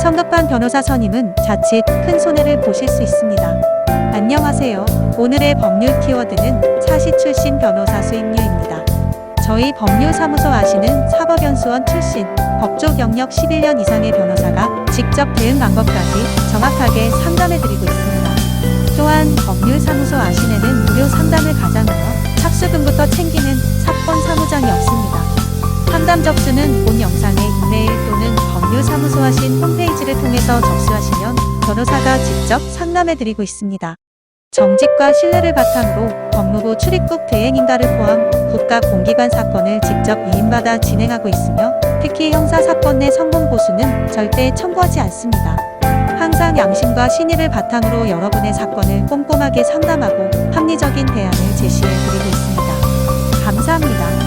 성급한 변호사 선임은 자칫 큰 손해를 보실 수 있습니다. 안녕하세요. 오늘의 법률 키워드는 사시 출신 변호사 수임료입니다. 저희 법률사무소 아시는 사법연수원 출신 법조 경력 11년 이상의 변호사가 직접 대응 방법까지 정확하게 상담해드리고 있습니다. 또한 법률사무소 아시네는 무료 상담을 가장하여 착수금부터 챙기는 사건 사무장이 없습니다. 상담 접수는 본 영상의 통해서 접수하시면 변호사가 직접 상담해드리고 있습니다. 정직과 신뢰를 바탕으로 법무부 출입국 대행인가를 포함 국가 공기관 사건을 직접 위임받아 진행하고 있으며 특히 형사 사건 내 성공 보수는 절대 청구하지 않습니다. 항상 양심과 신의를 바탕으로 여러분의 사건을 꼼꼼하게 상담하고 합리적인 대안을 제시해 드리고 있습니다. 감사합니다.